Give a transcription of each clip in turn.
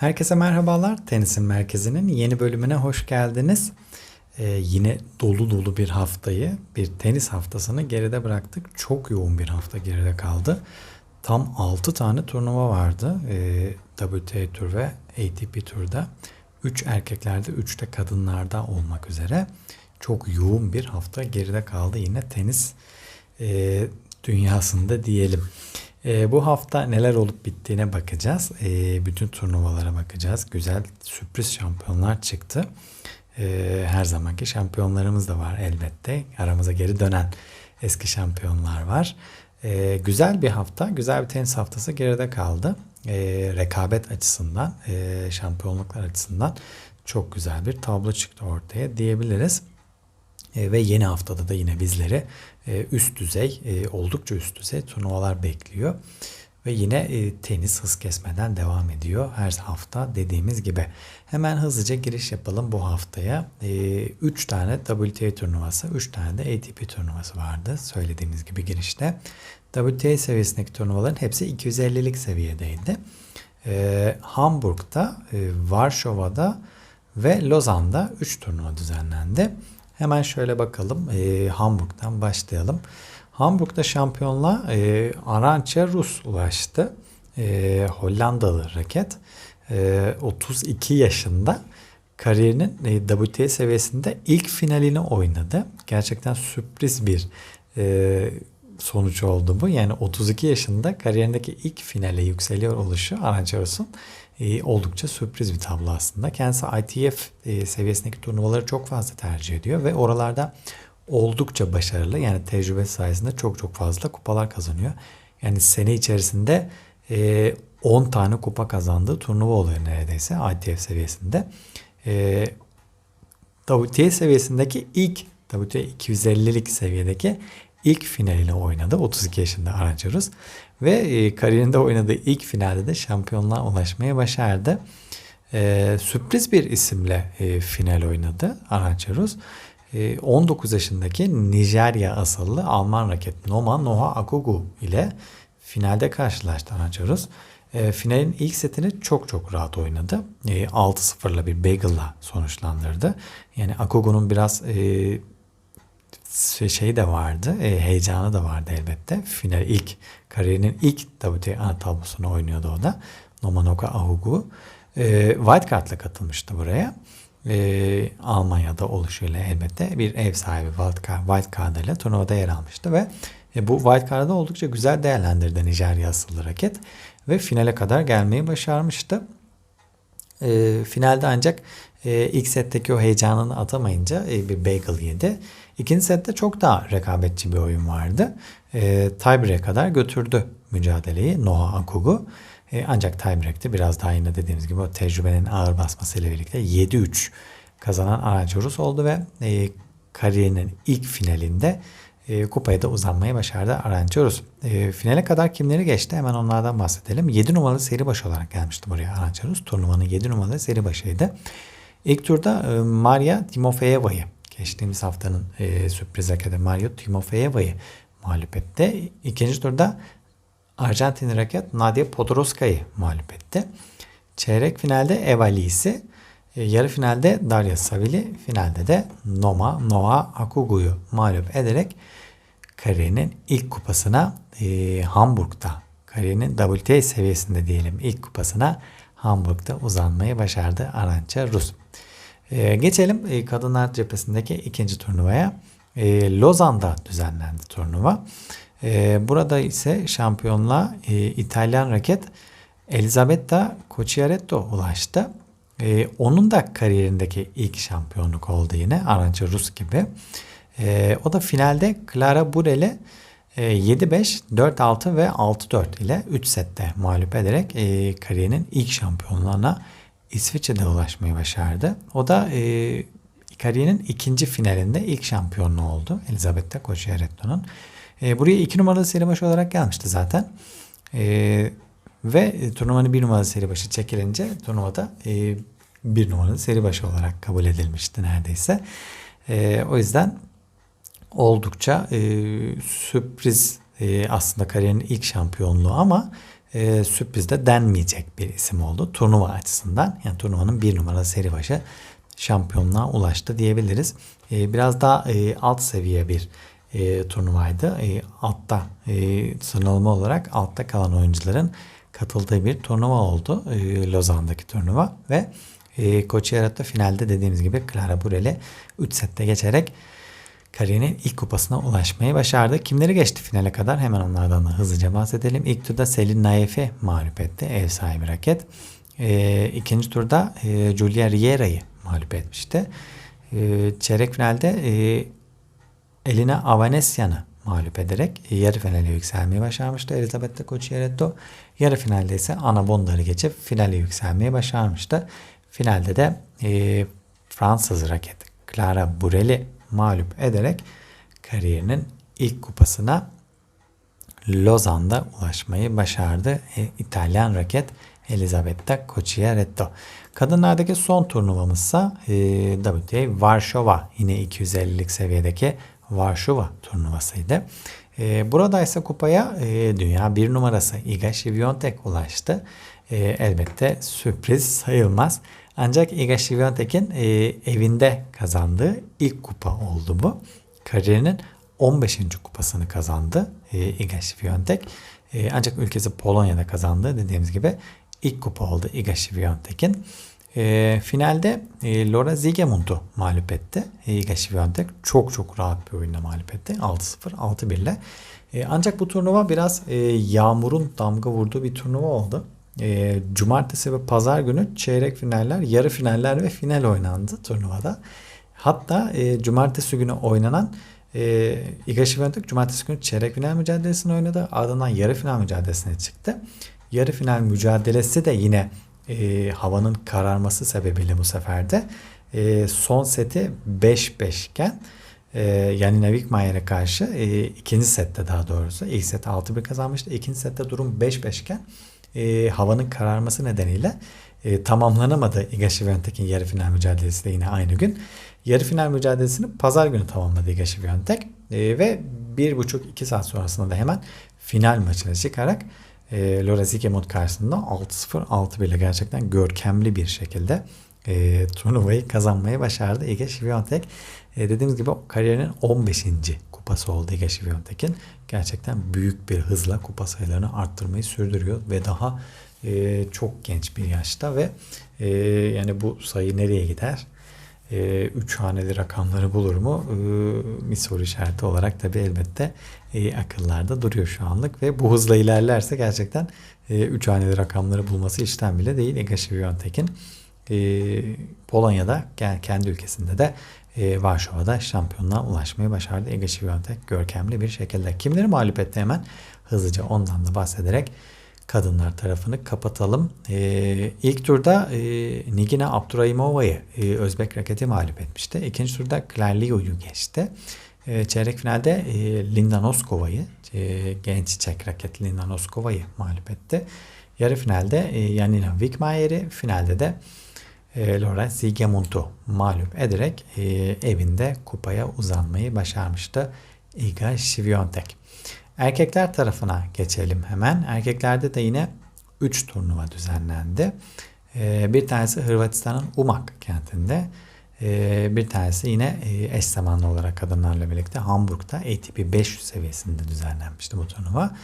Herkese merhabalar. Tenisin Merkezi'nin yeni bölümüne hoş geldiniz. Ee, yine dolu dolu bir haftayı, bir tenis haftasını geride bıraktık. Çok yoğun bir hafta geride kaldı. Tam 6 tane turnuva vardı. Ee, WTA Tur ve ATP Tur'da. 3 erkeklerde, 3 de kadınlarda olmak üzere. Çok yoğun bir hafta geride kaldı yine tenis e, dünyasında diyelim. E, bu hafta neler olup bittiğine bakacağız. E, bütün turnuvalara bakacağız. Güzel sürpriz şampiyonlar çıktı. E, her zamanki şampiyonlarımız da var elbette. Aramıza geri dönen eski şampiyonlar var. E, güzel bir hafta, güzel bir tenis haftası geride kaldı. E, rekabet açısından, e, şampiyonluklar açısından çok güzel bir tablo çıktı ortaya diyebiliriz. E, ve yeni haftada da yine bizleri e, üst düzey, e, oldukça üst düzey turnuvalar bekliyor. Ve yine e, tenis hız kesmeden devam ediyor her hafta dediğimiz gibi. Hemen hızlıca giriş yapalım bu haftaya. 3 tane WTA turnuvası, 3 tane de ATP turnuvası vardı söylediğimiz gibi girişte. WTA seviyesindeki turnuvaların hepsi 250'lik seviyedeydi. Hamburg'da, Varşova'da ve Lozan'da 3 turnuva düzenlendi. Hemen şöyle bakalım. E, Hamburg'dan başlayalım. Hamburg'da şampiyonluğa e, Arança Rus ulaştı. E, Hollandalı raket. E, 32 yaşında kariyerinin e, WTA seviyesinde ilk finalini oynadı. Gerçekten sürpriz bir e, sonuç oldu bu. Yani 32 yaşında kariyerindeki ilk finale yükseliyor oluşu Arança Rus'un e, oldukça sürpriz bir tablo aslında. Kendisi ITF e, seviyesindeki turnuvaları çok fazla tercih ediyor ve oralarda oldukça başarılı. Yani tecrübe sayesinde çok çok fazla kupalar kazanıyor. Yani sene içerisinde e, 10 tane kupa kazandığı turnuva oluyor neredeyse ITF seviyesinde. E, WTA seviyesindeki ilk WTA 250'lik seviyedeki ilk finalini oynadı. 32 yaşında Arançarus. Ve e, kariyerinde oynadığı ilk finalde de şampiyonluğa ulaşmayı başardı. E, sürpriz bir isimle e, final oynadı Arançarus. E, 19 yaşındaki Nijerya asıllı Alman raket Noma Noha Akugu ile finalde karşılaştı Arançarus. E, finalin ilk setini çok çok rahat oynadı. E, 6-0'la bir bagel'la sonuçlandırdı. Yani Akugu'nun biraz e, şey de vardı, e, heyecanı da vardı elbette. Final ilk kariyerinin ilk WTA tablosunu oynuyordu o da. Nomanoka Ahugu. E, Wildcard'la katılmıştı buraya. E, Almanya'da oluşuyla elbette bir ev sahibi Wildcard, Wildcard ile turnuvada yer almıştı ve e, bu Wildcard'da oldukça güzel değerlendirdi Nijerya asıllı raket ve finale kadar gelmeyi başarmıştı. E, finalde ancak e, ilk setteki o heyecanını atamayınca e, bir bagel yedi. İkinci sette çok daha rekabetçi bir oyun vardı. E, tiebreak'e kadar götürdü mücadeleyi Noah Akugu. E, ancak tiebreak'te biraz daha yine dediğimiz gibi o tecrübenin ağır basmasıyla birlikte 7-3 kazanan Arancurus oldu ve e, kariyerinin ilk finalinde e, kupaya da uzanmayı başardı Arançorus. E, finale kadar kimleri geçti hemen onlardan bahsedelim. 7 numaralı seri başı olarak gelmişti buraya Arançorus. Turnuvanın 7 numaralı seri başıydı. İlk turda e, Maria Timofeyeva'yı geçtiğimiz haftanın e, sürpriz rakibi Mario Timofeyeva'yı mağlup etti. İkinci turda Arjantin raket Nadia Podoroska'yı mağlup etti. Çeyrek finalde Eva Lee'si, e, yarı finalde Darya Savili, finalde de Noma Noah Akugu'yu mağlup ederek kariyerinin ilk kupasına e, Hamburg'da, kariyerinin WTA seviyesinde diyelim ilk kupasına Hamburg'da uzanmayı başardı Arança Rus. Ee, geçelim e, kadınlar cephesindeki ikinci turnuvaya. E, Lozan'da düzenlendi turnuva. E, burada ise şampiyonluğa e, İtalyan raket Elisabetta Cocciaretto ulaştı. E, onun da kariyerindeki ilk şampiyonluk oldu yine Aranca Rus gibi. E, o da finalde Clara Burel'e e, 7-5, 4-6 ve 6-4 ile 3 sette mağlup ederek e, kariyerinin ilk şampiyonluğuna İsviçre'de ulaşmayı başardı. O da e, kariyerinin ikinci finalinde ilk şampiyonluğu oldu. Elisabetta Cocciaretto'nun. E, buraya iki numaralı seri başı olarak gelmişti zaten. E, ve turnuvanın bir numaralı seri başı çekilince turnuvada e, bir numaralı seri başı olarak kabul edilmişti neredeyse. E, o yüzden oldukça e, sürpriz e, aslında kariyerinin ilk şampiyonluğu ama e, sürpriz de denmeyecek bir isim oldu turnuva açısından. Yani turnuvanın bir numara seri başı şampiyonluğa ulaştı diyebiliriz. E, biraz daha e, alt seviye bir e, turnuvaydı. E, altta e, sıralama olarak altta kalan oyuncuların katıldığı bir turnuva oldu. E, Lozan'daki turnuva ve e, Cochierato finalde dediğimiz gibi Clara Burel'i 3 sette geçerek kariyerinin ilk kupasına ulaşmayı başardı. Kimleri geçti finale kadar hemen onlardan da hızlıca bahsedelim. İlk turda Selin Naif'i mağlup etti. Ev sahibi raket. E, ikinci turda e, Julia Riera'yı mağlup etmişti. E, çeyrek finalde e, Elina Avanesyan'ı mağlup ederek yarı finale yükselmeyi başarmıştı. Elizabeth Cocchiaretto yarı finalde ise Ana Bondar'ı geçip finale yükselmeyi başarmıştı. Finalde de e, Fransız raket Clara Burel'i mağlup ederek kariyerinin ilk kupasına Lozan'da ulaşmayı başardı. E, İtalyan raket Elisabetta Cocchiaretto. Kadınlardaki son turnuvamızsa e, WTA Varşova yine 250'lik seviyedeki Varşova turnuvasıydı. E, burada ise kupaya e, dünya bir numarası Iga Świątek ulaştı. E, elbette sürpriz sayılmaz. Ancak Iga Świątek'in e, evinde kazandığı ilk kupa oldu bu. Kariyerinin 15. kupasını kazandı e, Iga Świątek. E, ancak ülkesi Polonya'da kazandı dediğimiz gibi ilk kupa oldu Iga Świątek'in. E, finalde e, Laura Zigemund'u mağlup etti. E, Iga Świątek çok çok rahat bir oyunla mağlup etti. 6-0, 6-1 ile. E, ancak bu turnuva biraz e, yağmurun damga vurduğu bir turnuva oldu. E, cumartesi ve pazar günü çeyrek finaller, yarı finaller ve final oynandı turnuvada. Hatta e, cumartesi günü oynanan e, Iga Świątek cumartesi günü çeyrek final mücadelesini oynadı. Ardından yarı final mücadelesine çıktı. Yarı final mücadelesi de yine e, havanın kararması sebebiyle bu sefer de e, son seti 5-5 iken e, yani Navikmayer'e karşı e, ikinci sette daha doğrusu ilk set 6-1 kazanmıştı. İkinci sette durum 5-5 iken e, havanın kararması nedeniyle e, tamamlanamadı Iga Świątek'in yarı final mücadelesi de yine aynı gün. Yarı final mücadelesini pazar günü tamamladı Iga Świątek e, ve 1,5-2 saat sonrasında da hemen final maçına çıkarak e, Laura Zigemund karşısında 6-0 6-1 ile gerçekten görkemli bir şekilde e, turnuvayı kazanmayı başardı Iga Świątek. E, dediğimiz gibi kariyerinin 15. kupası oldu Iga Świątek'in. Gerçekten büyük bir hızla kupa sayılarını arttırmayı sürdürüyor ve daha e, çok genç bir yaşta ve e, yani bu sayı nereye gider? e, üç haneli rakamları bulur mu? E, bir soru işareti olarak tabi elbette e, akıllarda duruyor şu anlık ve bu hızla ilerlerse gerçekten e, üç haneli rakamları bulması işten bile değil. Ega Świątek'in e, Polonya'da kendi ülkesinde de e, Varşova'da şampiyonluğa ulaşmayı başardı. Ega Świątek görkemli bir şekilde. Kimleri mağlup etti hemen hızlıca ondan da bahsederek kadınlar tarafını kapatalım. E, ilk turda e, Nigina Abdurahimova'yı e, Özbek raketi mağlup etmişti. İkinci turda Klerlio'yu geçti. E, çeyrek finalde e, Linda Noskova'yı genç Çek raket Linda Noskova'yı mağlup etti. Yarı finalde Janina Wickmayer'i finalde de e, Laura Zigemund'u mağlup ederek e, evinde kupaya uzanmayı başarmıştı Iga Świątek. Erkekler tarafına geçelim hemen. Erkeklerde de yine 3 turnuva düzenlendi. Ee, bir tanesi Hırvatistan'ın Umak kentinde. Ee, bir tanesi yine e, eş zamanlı olarak kadınlarla birlikte Hamburg'da ATP 500 seviyesinde düzenlenmişti bu turnuva.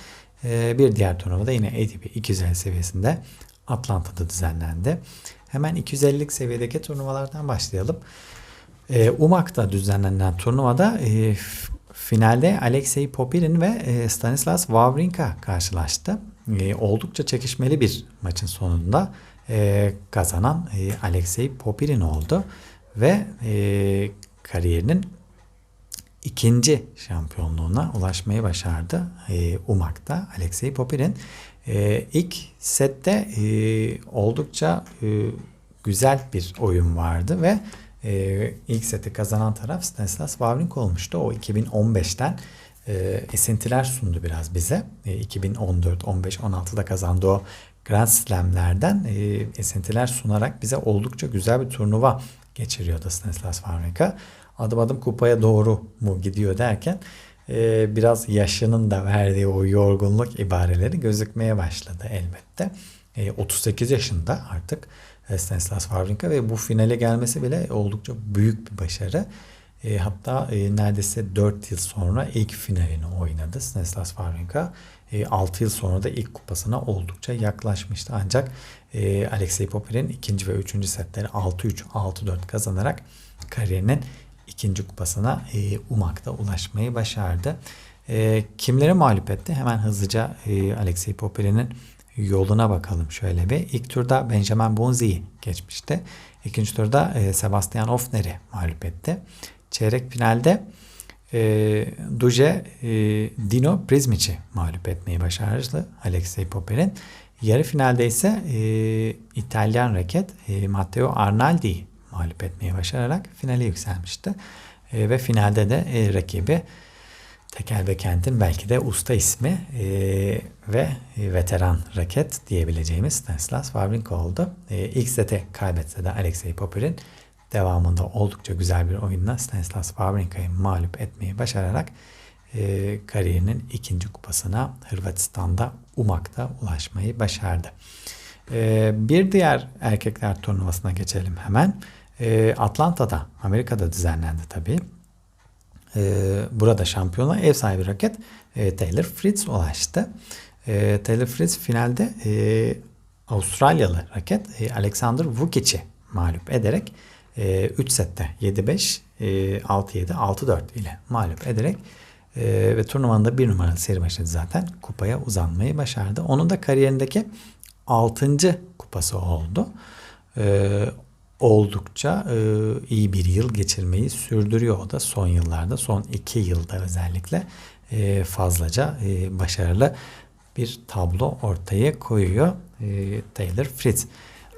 Ee, bir diğer turnuva da yine ATP 250 seviyesinde Atlanta'da düzenlendi. Hemen 250'lik seviyedeki turnuvalardan başlayalım. Umak'ta düzenlenen turnuvada e, Finalde Alexei Popilin ve e, Stanislas Wawrinka karşılaştı. E, oldukça çekişmeli bir maçın sonunda e, kazanan Alexei Popilin oldu ve kariyerinin ikinci şampiyonluğuna ulaşmayı başardı Umak'ta Alexei Popilin. İlk sette oldukça güzel bir oyun vardı ve e, ilk seti kazanan taraf Stanislas Wawrinka olmuştu. O 2015'ten e, esintiler sundu biraz bize. E, 2014, 15, 16'da kazandığı o Grand Slam'lerden e, esintiler sunarak bize oldukça güzel bir turnuva geçiriyordu Stanislas Wawrinka. Adım adım kupaya doğru mu gidiyor derken e, biraz yaşının da verdiği o yorgunluk ibareleri gözükmeye başladı elbette. E, 38 yaşında artık e, Stanislas Wawrinka ve bu finale gelmesi bile oldukça büyük bir başarı. E, hatta e, neredeyse 4 yıl sonra ilk finalini oynadı Stanislas Wawrinka. E, 6 yıl sonra da ilk kupasına oldukça yaklaşmıştı. Ancak e, Alexey Popper'in ikinci ve üçüncü setleri 6-3, 6-4 kazanarak kariyerinin ikinci kupasına e, Umak'ta ulaşmayı başardı. E, kimleri mağlup etti? Hemen hızlıca e, Alexey Popper'in yoluna bakalım şöyle bir. İlk turda Benjamin Bonzi'yi geçmişti. İkinci turda e, Sebastian Ofner'i mağlup etti. Çeyrek finalde e, Duje e, Dino Prizmic'i mağlup etmeyi başardı Alexey Popper'in. Yarı finalde ise e, İtalyan raket e, Matteo Arnaldi'yi mağlup etmeyi başararak finale yükselmişti. E, ve finalde de e, rakibi Tekel Bekent'in belki de usta ismi e, ve veteran raket diyebileceğimiz Stanislas Wawrinka oldu. E, ilk sete kaybetse de Alexey Popper'in devamında oldukça güzel bir oyunla Stanislas Wawrinka'yı mağlup etmeyi başararak e, kariyerinin ikinci kupasına Hırvatistan'da Umak'ta ulaşmayı başardı. E, bir diğer erkekler turnuvasına geçelim hemen. E, Atlanta'da, Amerika'da düzenlendi tabii. E, burada şampiyona ev sahibi raket e, Taylor Fritz ulaştı. E, Taylor Fritz finalde e, Avustralyalı raket e, Alexander Vukic'i mağlup ederek e, 3 sette 7-5, e, 6-7, 6-4 ile mağlup ederek e, ve turnuvanın da bir numaralı seri başladı zaten kupaya uzanmayı başardı. Onun da kariyerindeki 6. kupası oldu. Oldukça e, iyi bir yıl geçirmeyi sürdürüyor o da son yıllarda. Son 2 yılda özellikle e, fazlaca e, başarılı bir tablo ortaya koyuyor e, Taylor Fritz.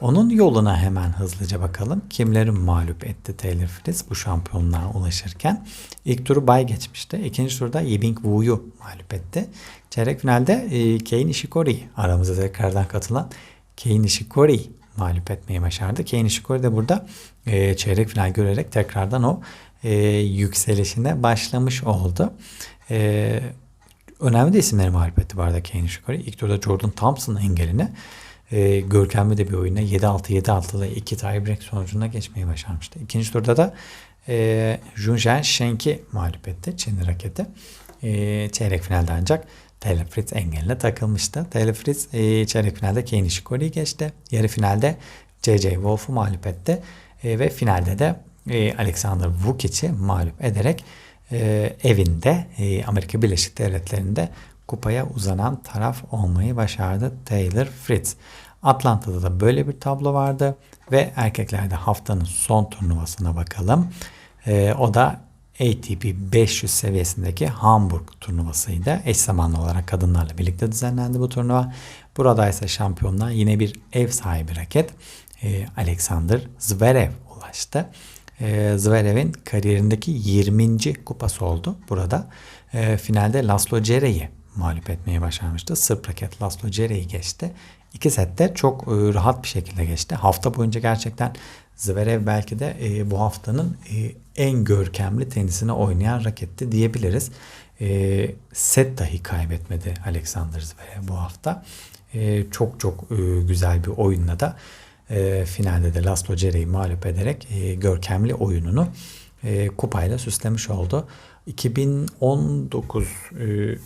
Onun yoluna hemen hızlıca bakalım. Kimleri mağlup etti Taylor Fritz bu şampiyonluğa ulaşırken. İlk turu bay geçmişti. İkinci turda Yibing Wu'yu mağlup etti. Çeyrek finalde e, Kei Nishikori'yi aramıza tekrardan katılan Kei Nishikori'yi mağlup etmeyi başardı. Kei Nishikori de burada e, çeyrek final görerek tekrardan o e, yükselişine başlamış oldu. E, önemli de isimleri mağlup etti bu arada Kei Nishikori. İlk turda Jordan Thompson engeline e, görkemli de bir oyuna 7-6 7-6 ile 2 tiebreak sonucunda geçmeyi başarmıştı. İkinci turda da e, Junjen Shenk'i mağlup etti Çinli raketi. E, çeyrek finalde ancak Taylor Fritz engeline takılmıştı. Taylor Fritz e, çeyrek finalde Kei Nishikori'yi geçti. Yarı finalde J.J. Wolf'u mağlup etti. E, ve finalde de e, Alexander Vukic'i mağlup ederek e, evinde e, Amerika Birleşik Devletleri'nde kupaya uzanan taraf olmayı başardı Taylor Fritz. Atlanta'da da böyle bir tablo vardı ve erkeklerde haftanın son turnuvasına bakalım. Ee, o da ATP 500 seviyesindeki Hamburg turnuvasıydı. Eş zamanlı olarak kadınlarla birlikte düzenlendi bu turnuva. Burada ise şampiyonluğa yine bir ev sahibi raket e, Alexander Zverev ulaştı. E, Zverev'in kariyerindeki 20. kupası oldu burada. E, finalde Laslo Cere'yi mağlup etmeye başarmıştı. Sırp raket Laslo Cere'yi geçti. İki sette çok rahat bir şekilde geçti. Hafta boyunca gerçekten Zverev belki de e, bu haftanın e, en görkemli tenisini oynayan raketti diyebiliriz. E, set dahi kaybetmedi Alexander Zverev bu hafta. E, çok çok e, güzel bir oyunla da e, finalde de Laslo Cere'yi mağlup ederek e, görkemli oyununu e, kupayla süslemiş oldu. 2019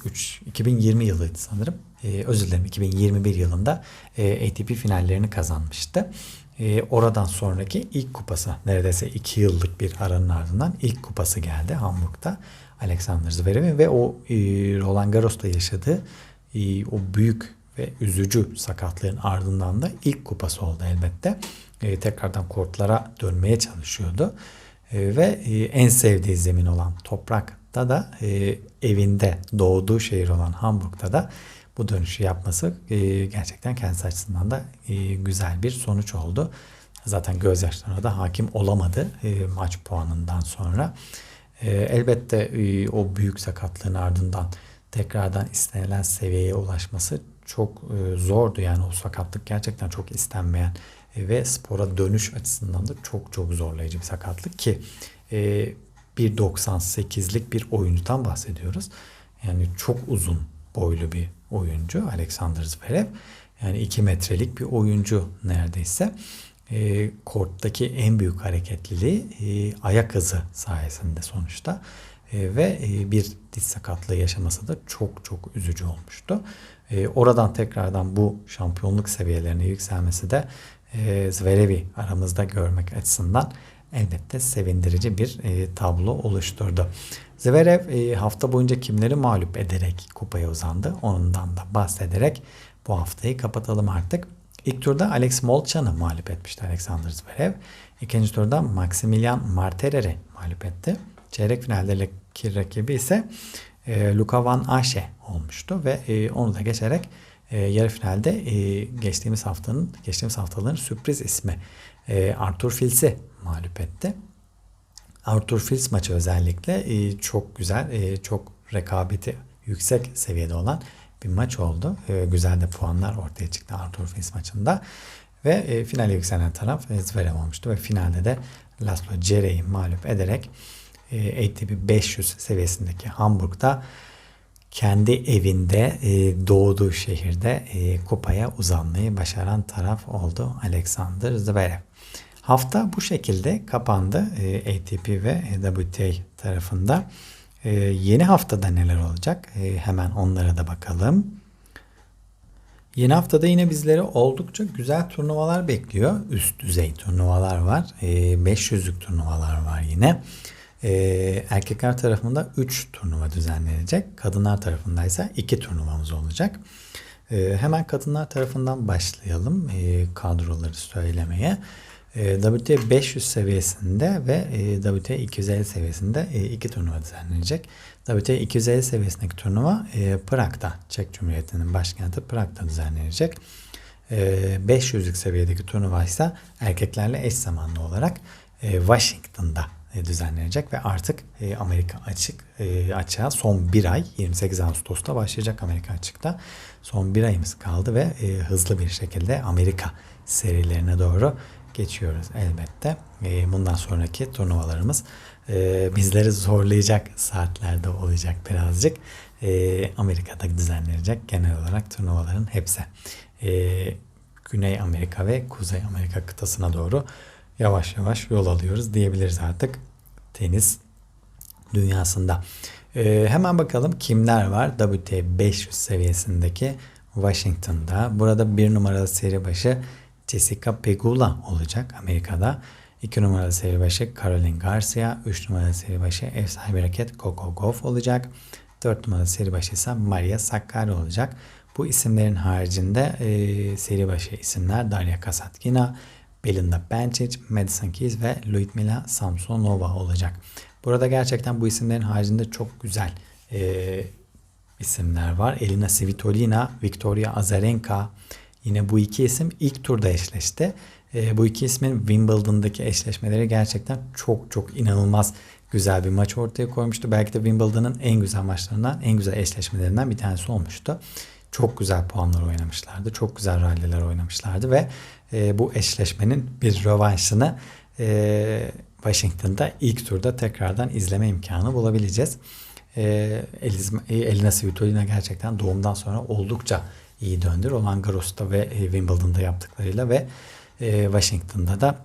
3 2020 yılıydı sanırım. E, özür dilerim 2021 yılında e, ATP finallerini kazanmıştı. E, oradan sonraki ilk kupası neredeyse 2 yıllık bir aranın ardından ilk kupası geldi Hamburg'da. Alexander Zverev'in ve o e, Roland Garros'ta yaşadığı e, o büyük ve üzücü sakatlığın ardından da ilk kupası oldu elbette. E, tekrardan kortlara dönmeye çalışıyordu. E, ve e, en sevdiği zemin olan toprakta da e, evinde doğduğu şehir olan Hamburg'da da bu dönüşü yapması gerçekten kendisi açısından da güzel bir sonuç oldu. Zaten gözyaşlarına da hakim olamadı maç puanından sonra. Elbette o büyük sakatlığın ardından tekrardan istenilen seviyeye ulaşması çok zordu. Yani o sakatlık gerçekten çok istenmeyen ve spora dönüş açısından da çok çok zorlayıcı bir sakatlık ki e, 1.98'lik bir oyuncudan bahsediyoruz. Yani çok uzun boylu bir oyuncu Alexander Zverev. Yani 2 metrelik bir oyuncu neredeyse. E, korttaki en büyük hareketliliği e, ayak hızı sayesinde sonuçta. E, ve e, bir diz sakatlığı yaşaması da çok çok üzücü olmuştu. E, oradan tekrardan bu şampiyonluk seviyelerine yükselmesi de e, Zverev'i aramızda görmek açısından elbette sevindirici bir e, tablo oluşturdu. Zverev e, hafta boyunca kimleri mağlup ederek kupaya uzandı. Ondan da bahsederek bu haftayı kapatalım artık. İlk turda Alex Molchan'ı mağlup etmişti Alexander Zverev. İkinci turda Maximilian Marterer'i mağlup etti. Çeyrek finaldeki rakibi ise e, Luka Van Asche olmuştu ve e, onu da geçerek e, yarı finalde e, geçtiğimiz haftanın geçtiğimiz haftaların sürpriz ismi e, Arthur Fils'i mağlup etti. Arthur Fils maçı özellikle e, çok güzel, e, çok rekabeti yüksek seviyede olan bir maç oldu. E, güzel de puanlar ortaya çıktı Arthur Fils maçında. Ve e, finale yükselen taraf Zverev olmuştu ve finalde de Laszlo Cere'yi mağlup ederek e, ATP 500 seviyesindeki Hamburg'da kendi evinde e, doğduğu şehirde e, kupaya uzanmayı başaran taraf oldu Alexander Zverev. Hafta bu şekilde kapandı e, ATP ve WTA tarafında. E, yeni haftada neler olacak? E, hemen onlara da bakalım. Yeni haftada yine bizleri oldukça güzel turnuvalar bekliyor. Üst düzey turnuvalar var. E, 500'lük turnuvalar var yine. Erkekler tarafında 3 turnuva düzenlenecek. Kadınlar tarafında ise 2 turnuvamız olacak. Hemen kadınlar tarafından başlayalım kadroları söylemeye. E, WTA 500 seviyesinde ve e, WTA 250 seviyesinde e, iki turnuva düzenlenecek. WTA 250 seviyesindeki turnuva e, Prag'da, Çek Cumhuriyeti'nin başkenti Prag'da düzenlenecek. E, 500'lük seviyedeki turnuva ise erkeklerle eş zamanlı olarak Washington'da düzenlenecek ve artık Amerika açık açığa son bir ay 28 Ağustos'ta başlayacak Amerika açıkta. Son bir ayımız kaldı ve hızlı bir şekilde Amerika serilerine doğru geçiyoruz elbette. E, bundan sonraki turnuvalarımız e, bizleri zorlayacak saatlerde olacak birazcık. E, Amerika'da düzenlenecek genel olarak turnuvaların hepsi. Güney Amerika ve Kuzey Amerika kıtasına doğru yavaş yavaş yol alıyoruz diyebiliriz artık tenis dünyasında. hemen bakalım kimler var WTA 500 seviyesindeki Washington'da. Burada bir numaralı seri başı Jessica Pegula olacak Amerika'da. 2 numaralı seri başı Caroline Garcia, 3 numaralı seri başı ev sahibi raket Coco Gauff olacak. 4 numaralı seri başı ise Maria Sakkari olacak. Bu isimlerin haricinde e, seri başı isimler Daria Kasatkina, Belinda Bencic, Madison Keys ve Ludmila Samsonova olacak. Burada gerçekten bu isimlerin haricinde çok güzel e, isimler var. Elina Svitolina, Victoria Azarenka, Yine bu iki isim ilk turda eşleşti. E, bu iki ismin Wimbledon'daki eşleşmeleri gerçekten çok çok inanılmaz güzel bir maç ortaya koymuştu. Belki de Wimbledon'ın en güzel maçlarından, en güzel eşleşmelerinden bir tanesi olmuştu. Çok güzel puanlar oynamışlardı. Çok güzel ralliler oynamışlardı ve e, bu eşleşmenin bir rövanşını e, Washington'da ilk turda tekrardan izleme imkanı bulabileceğiz. E, Elina Svitolina gerçekten doğumdan sonra oldukça iyi döndü. Roland Garros'ta ve e, Wimbledon'da yaptıklarıyla ve e, Washington'da da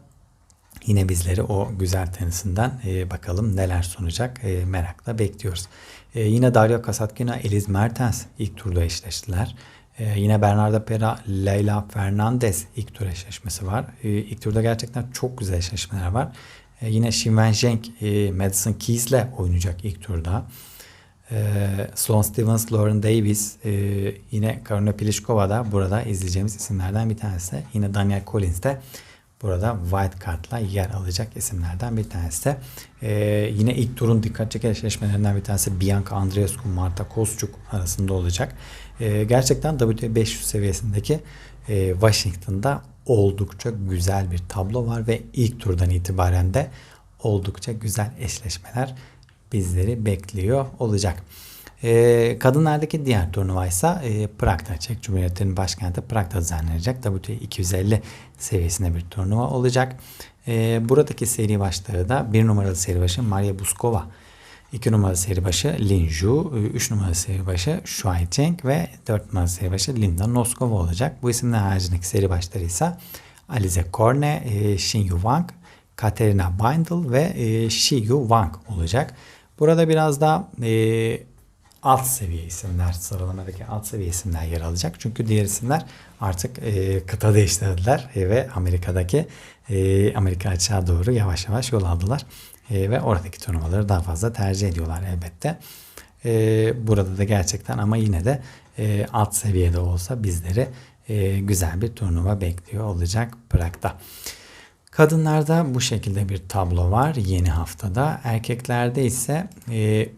yine bizleri o güzel tenisinden e, bakalım neler sunacak merakla bekliyoruz. Yine Dario Kasatkina, Eliz Mertens ilk turda eşleştiler. Yine Bernarda Pera, Leyla Fernandez ilk tur eşleşmesi var. İlk turda gerçekten çok güzel eşleşmeler var. Yine Shinwen Zheng, Madison Keys'le oynayacak ilk turda. Ee, Sloane Stevens, Lauren Davis, e, yine Karolina Pliskova da burada izleyeceğimiz isimlerden bir tanesi. Yine Daniel Collins de burada White Card'la yer alacak isimlerden bir tanesi. Ee, yine ilk turun dikkat çeken eşleşmelerinden bir tanesi Bianca Andreescu, Marta Kozcuk arasında olacak. Ee, gerçekten WTA 500 seviyesindeki e, Washington'da oldukça güzel bir tablo var ve ilk turdan itibaren de oldukça güzel eşleşmeler bizleri bekliyor olacak. E, kadınlardaki diğer turnuva ise e, Prag'da, Çek Cumhuriyeti'nin başkenti Prag'da düzenlenecek. WTA 250 seviyesinde bir turnuva olacak. E, buradaki seri başları da bir numaralı seri başı Maria Buskova, 2 numaralı seri başı Lin Ju, 3 numaralı seri başı Shuai Zheng ve 4 numaralı seri başı Linda Noskova olacak. Bu isimler haricindeki seri başları ise Alize Korne, e, Shin Yu Wang, Katerina Bindle ve e, Shi Yu Wang olacak. Burada biraz da e, alt seviye isimler sıralamadaki alt seviye isimler yer alacak. Çünkü diğer isimler artık e, kıta değiştirdiler e, ve Amerika'daki e, Amerika açığa doğru yavaş yavaş yol aldılar. E, ve oradaki turnuvaları daha fazla tercih ediyorlar elbette. E, burada da gerçekten ama yine de e, alt seviyede olsa bizleri e, güzel bir turnuva bekliyor olacak Prag'da. Kadınlarda bu şekilde bir tablo var yeni haftada. Erkeklerde ise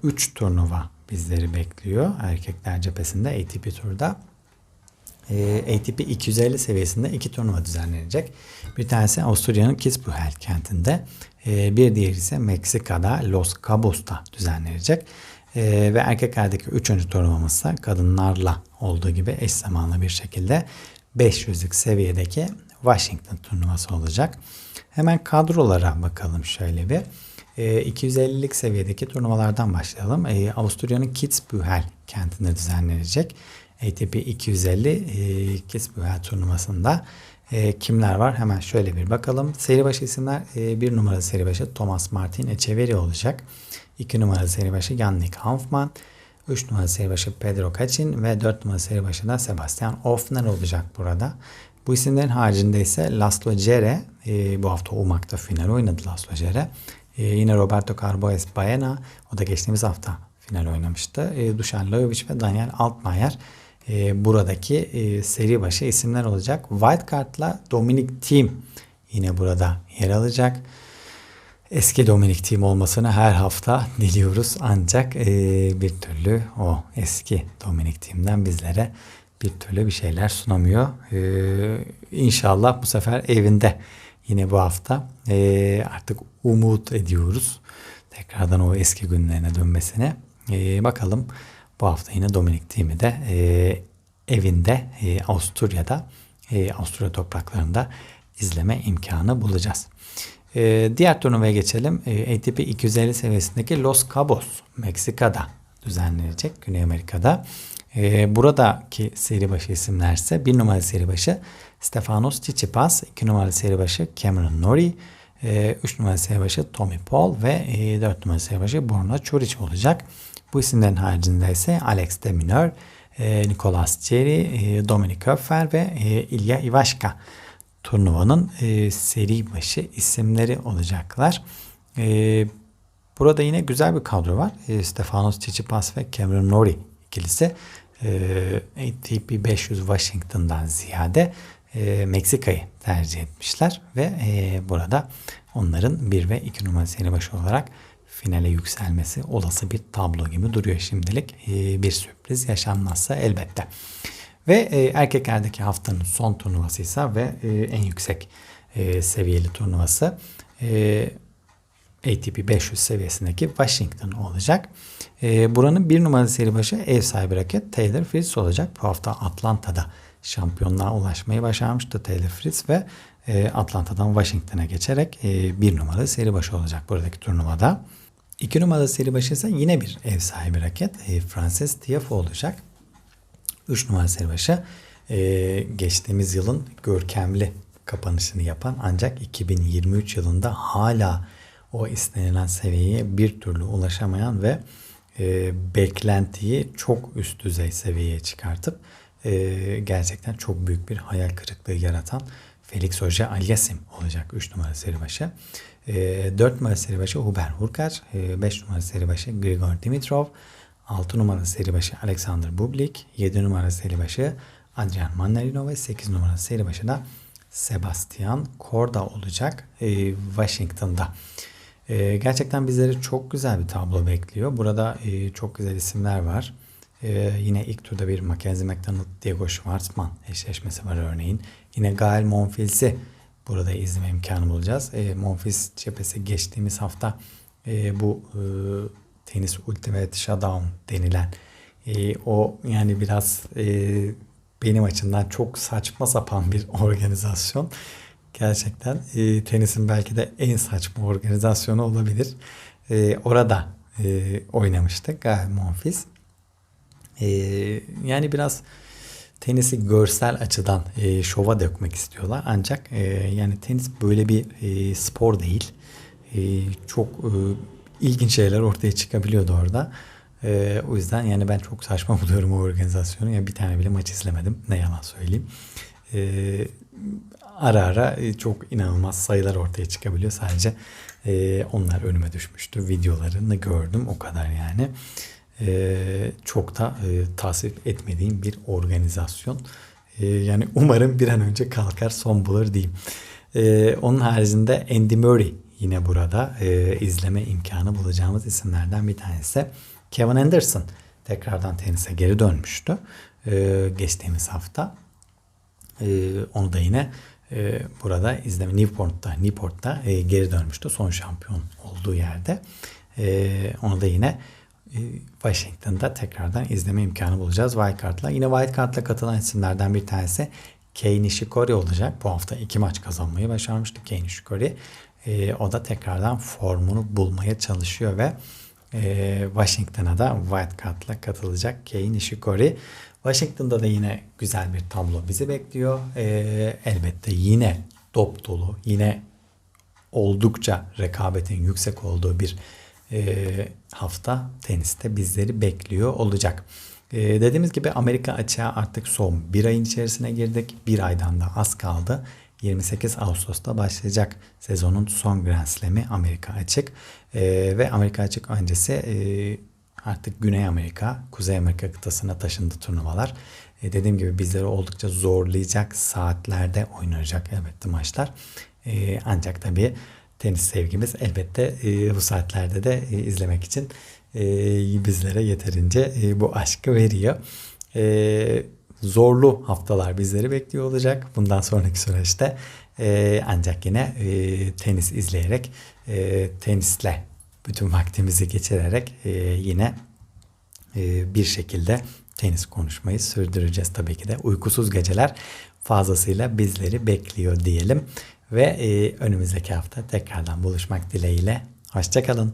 3 e, turnuva bizleri bekliyor. Erkekler cephesinde ATP turda. E, ATP 250 seviyesinde iki turnuva düzenlenecek. Bir tanesi Avusturya'nın Kitzbühel kentinde. E, bir diğeri ise Meksika'da Los Cabos'ta düzenlenecek. E, ve erkeklerdeki üçüncü turnuvamız ise kadınlarla olduğu gibi eş zamanlı bir şekilde 500'lük seviyedeki Washington turnuvası olacak. Hemen kadrolara bakalım şöyle bir. E, 250'lik seviyedeki turnuvalardan başlayalım. E, Avusturya'nın Kitzbühel kentinde düzenlenecek. ATP 250 e, Kitzbühel turnuvasında kimler var? Hemen şöyle bir bakalım. Seri başı isimler e, bir numaralı seri başı Thomas Martin Echeverry olacak. 2 numaralı seri başı Yannick Hanfmann. 3 numaralı seri başı Pedro Cachin ve 4 numaralı seri başı da Sebastian Ofner olacak burada. Bu isimlerin haricinde ise Laszlo Cere e, bu hafta UMAK'ta final oynadı Laszlo Cere. E, yine Roberto Carboes Baena o da geçtiğimiz hafta final oynamıştı. E, Dušan Lajovic ve Daniel Altmaier e, buradaki e, seri başı isimler olacak. Wildcard'la Dominic Thiem yine burada yer alacak. Eski Dominic Thiem olmasını her hafta diliyoruz ancak e, bir türlü o eski Dominic Thiem'den bizlere bir türlü bir şeyler sunamıyor. Ee, inşallah bu sefer evinde yine bu hafta ee, artık umut ediyoruz. Tekrardan o eski günlerine dönmesine. Ee, bakalım bu hafta yine Dominik Thiem'i de e, evinde e, Avusturya'da e, Avusturya topraklarında izleme imkanı bulacağız. E, diğer turnuvaya geçelim. E, ATP 250 seviyesindeki Los Cabos Meksika'da düzenlenecek Güney Amerika'da. E, buradaki seri başı isimlerse bir numaralı seri başı Stefanos Tsitsipas, iki numaralı seri başı Cameron Norrie, e, üç numaralı seri başı Tommy Paul ve e, dört numaralı seri başı Borna Çoric olacak. Bu isimlerin haricinde ise Alex de Minaur, e, Nicolas Thierry, e, Dominik Köpfer ve e, Ilya Ivashka turnuvanın e, seri başı isimleri olacaklar. E, burada yine güzel bir kadro var. E, Stefanos Tsitsipas ve Cameron Norrie ikilisi e, ATP 500 Washington'dan ziyade e, Meksika'yı tercih etmişler ve e, burada onların 1 ve 2 numara seri başı olarak finale yükselmesi olası bir tablo gibi duruyor şimdilik. E, bir sürpriz yaşanmazsa elbette. Ve e, erkeklerdeki haftanın son turnuvası ise ve e, en yüksek e, seviyeli turnuvası e, ATP 500 seviyesindeki Washington olacak. E, buranın bir numaralı seri başı ev sahibi raket Taylor Fritz olacak. Bu hafta Atlanta'da şampiyonluğa ulaşmayı başarmıştı Taylor Fritz ve e, Atlanta'dan Washington'a geçerek e, bir numaralı seri başı olacak buradaki turnuvada. İki numaralı seri başı ise yine bir ev sahibi raket e, Frances Tiafoe olacak. Üç numaralı seri başı e, geçtiğimiz yılın görkemli kapanışını yapan ancak 2023 yılında hala o istenilen seviyeye bir türlü ulaşamayan ve e, beklentiyi çok üst düzey seviyeye çıkartıp e, gerçekten çok büyük bir hayal kırıklığı yaratan Felix Hoca Alyasim olacak 3 numara seri başı. E, 4 numara seri başı Hubert Hurkacz, e, 5 numara seri başı Grigor Dimitrov, 6 numara seri başı Alexander Bublik, 7 numara seri başı Adrian Manarino ve 8 numara seri başı da Sebastian Korda olacak e, Washington'da. E, gerçekten bizleri çok güzel bir tablo bekliyor. Burada e, çok güzel isimler var. E, yine ilk turda bir Mackenzie McDonald, Diego Schwartzman eşleşmesi var örneğin. Yine Gael Monfils'i burada izleme imkanı bulacağız. E, Monfils cephesi geçtiğimiz hafta e, bu e, tenis Ultimate Showdown denilen E, o yani biraz e, benim açımdan çok saçma sapan bir organizasyon. Gerçekten e, tenisin belki de en saçma organizasyonu olabilir. E, orada e, oynamıştık Gael Monfils. E, yani biraz tenisi görsel açıdan e, şova dökmek istiyorlar. Ancak e, yani tenis böyle bir e, spor değil. E, çok e, ilginç şeyler ortaya çıkabiliyordu orada. E, o yüzden yani ben çok saçma buluyorum o organizasyonu. Yani bir tane bile maç izlemedim. Ne yalan söyleyeyim. E, ara ara e, çok inanılmaz sayılar ortaya çıkabiliyor. Sadece e, onlar önüme düşmüştü. Videolarını gördüm. O kadar yani. E, çok da e, tasvip etmediğim bir organizasyon. E, yani umarım bir an önce kalkar son bulur diyeyim. E, onun haricinde Andy Murray yine burada e, izleme imkanı bulacağımız isimlerden bir tanesi. Kevin Anderson tekrardan tenise geri dönmüştü e, geçtiğimiz hafta. E, onu da yine e, burada izleme Newport'ta Newport'ta e, geri dönmüştü son şampiyon olduğu yerde. E, onu da yine e, Washington'da tekrardan izleme imkanı bulacağız Wildcard'la. Yine Wildcard'la katılan isimlerden bir tanesi Kei Nishikori olacak. Bu hafta iki maç kazanmayı başarmıştı Kei Nishikori. E, o da tekrardan formunu bulmaya çalışıyor ve e, Washington'a da Wildcard'la katılacak Kei Nishikori. Washington'da da yine güzel bir tablo bizi bekliyor. E, elbette yine top dolu, yine oldukça rekabetin yüksek olduğu bir e, hafta teniste bizleri bekliyor olacak. E, dediğimiz gibi Amerika açığa artık son bir ayın içerisine girdik. Bir aydan da az kaldı. 28 Ağustos'ta başlayacak sezonun son Grand Slam'i Amerika Açık. E, ve Amerika Açık öncesi e, artık Güney Amerika, Kuzey Amerika kıtasına taşındı turnuvalar. E, dediğim gibi bizleri oldukça zorlayacak saatlerde oynanacak elbette maçlar. E, ancak tabii tenis sevgimiz elbette e, bu saatlerde de e, izlemek için e, bizlere yeterince e, bu aşkı veriyor. E, zorlu haftalar bizleri bekliyor olacak bundan sonraki süreçte. E, ancak yine e, tenis izleyerek, e, tenisle bütün vaktimizi geçirerek e, yine e, bir şekilde tenis konuşmayı sürdüreceğiz tabii ki de. Uykusuz geceler fazlasıyla bizleri bekliyor diyelim. Ve e, önümüzdeki hafta tekrardan buluşmak dileğiyle. Hoşçakalın.